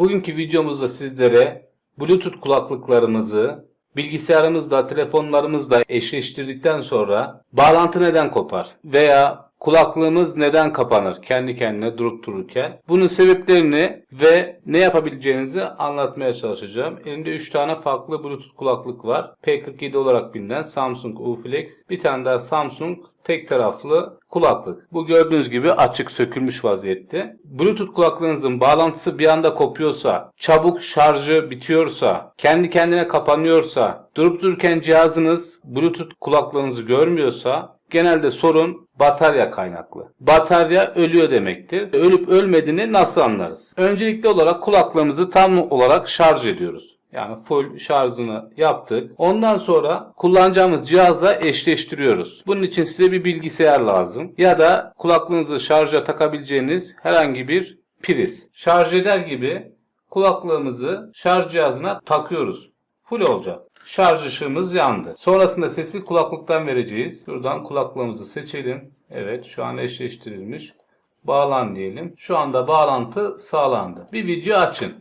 Bugünkü videomuzda sizlere Bluetooth kulaklıklarınızı bilgisayarımızda, telefonlarımızla eşleştirdikten sonra bağlantı neden kopar veya kulaklığımız neden kapanır kendi kendine durup dururken? Bunun sebeplerini ve ne yapabileceğinizi anlatmaya çalışacağım. Elimde 3 tane farklı Bluetooth kulaklık var. P47 olarak bilinen Samsung Uflex. Bir tane daha Samsung tek taraflı kulaklık. Bu gördüğünüz gibi açık sökülmüş vaziyette. Bluetooth kulaklığınızın bağlantısı bir anda kopuyorsa, çabuk şarjı bitiyorsa, kendi kendine kapanıyorsa, durup dururken cihazınız Bluetooth kulaklığınızı görmüyorsa genelde sorun batarya kaynaklı. Batarya ölüyor demektir. Ölüp ölmediğini nasıl anlarız? Öncelikli olarak kulaklığımızı tam olarak şarj ediyoruz. Yani full şarjını yaptık. Ondan sonra kullanacağımız cihazla eşleştiriyoruz. Bunun için size bir bilgisayar lazım. Ya da kulaklığınızı şarja takabileceğiniz herhangi bir priz. Şarj eder gibi kulaklığımızı şarj cihazına takıyoruz. Full olacak. Şarj ışığımız yandı. Sonrasında sesi kulaklıktan vereceğiz. Şuradan kulaklığımızı seçelim. Evet şu an eşleştirilmiş. Bağlan diyelim. Şu anda bağlantı sağlandı. Bir video açın.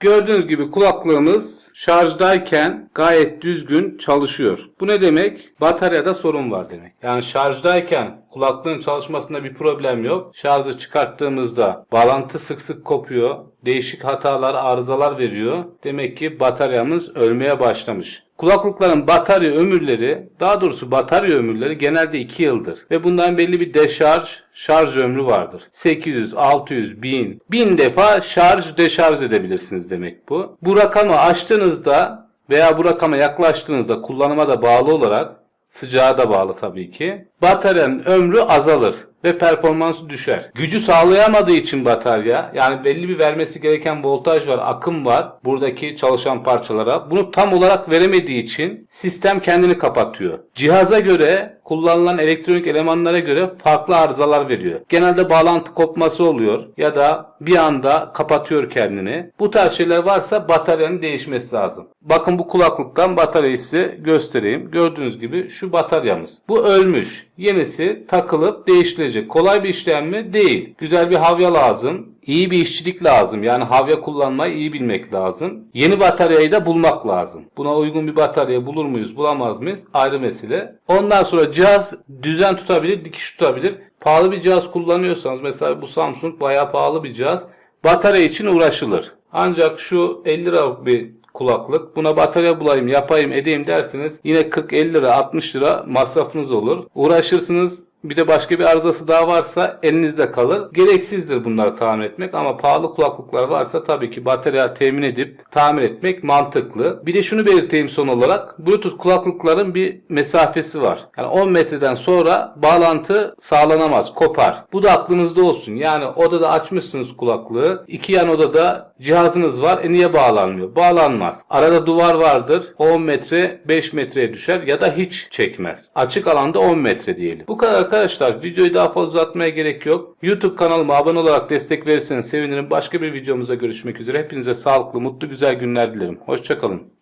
Gördüğünüz gibi kulaklığımız şarjdayken gayet düzgün çalışıyor. Bu ne demek? Bataryada sorun var demek. Yani şarjdayken kulaklığın çalışmasında bir problem yok. Şarjı çıkarttığımızda bağlantı sık sık kopuyor. Değişik hatalar, arızalar veriyor. Demek ki bataryamız ölmeye başlamış. Kulaklıkların batarya ömürleri, daha doğrusu batarya ömürleri genelde 2 yıldır. Ve bundan belli bir deşarj, şarj ömrü vardır. 800, 600, 1000, 1000 defa şarj, deşarj edebilirsiniz demek bu. Bu rakamı aştığınızda veya bu rakama yaklaştığınızda kullanıma da bağlı olarak sıcağa da bağlı tabii ki. Bataryanın ömrü azalır ve performansı düşer. Gücü sağlayamadığı için batarya yani belli bir vermesi gereken voltaj var, akım var buradaki çalışan parçalara. Bunu tam olarak veremediği için sistem kendini kapatıyor. Cihaza göre kullanılan elektronik elemanlara göre farklı arızalar veriyor. Genelde bağlantı kopması oluyor ya da bir anda kapatıyor kendini. Bu tarz şeyler varsa bataryanın değişmesi lazım. Bakın bu kulaklıktan bataryayı göstereyim. Gördüğünüz gibi şu bataryamız. Bu ölmüş. Yenisi takılıp değiştirilecek. Kolay bir işlem mi? Değil. Güzel bir havya lazım. İyi bir işçilik lazım. Yani havya kullanmayı iyi bilmek lazım. Yeni bataryayı da bulmak lazım. Buna uygun bir batarya bulur muyuz, bulamaz mıyız? Ayrı mesele. Ondan sonra cihaz düzen tutabilir, dikiş tutabilir. Pahalı bir cihaz kullanıyorsanız mesela bu Samsung bayağı pahalı bir cihaz. Batarya için uğraşılır. Ancak şu 50 lira bir kulaklık. Buna batarya bulayım, yapayım, edeyim derseniz yine 40-50 lira, 60 lira masrafınız olur. Uğraşırsınız. Bir de başka bir arızası daha varsa elinizde kalır. Gereksizdir bunları tamir etmek ama pahalı kulaklıklar varsa tabii ki batarya temin edip tamir etmek mantıklı. Bir de şunu belirteyim son olarak. Bluetooth kulaklıkların bir mesafesi var. Yani 10 metreden sonra bağlantı sağlanamaz, kopar. Bu da aklınızda olsun. Yani odada açmışsınız kulaklığı. iki yan odada cihazınız var. E niye bağlanmıyor? Bağlanmaz. Arada duvar vardır. 10 metre 5 metreye düşer ya da hiç çekmez. Açık alanda 10 metre diyelim. Bu kadar arkadaşlar. Videoyu daha fazla uzatmaya gerek yok. YouTube kanalıma abone olarak destek verirseniz sevinirim. Başka bir videomuzda görüşmek üzere. Hepinize sağlıklı, mutlu, güzel günler dilerim. Hoşçakalın.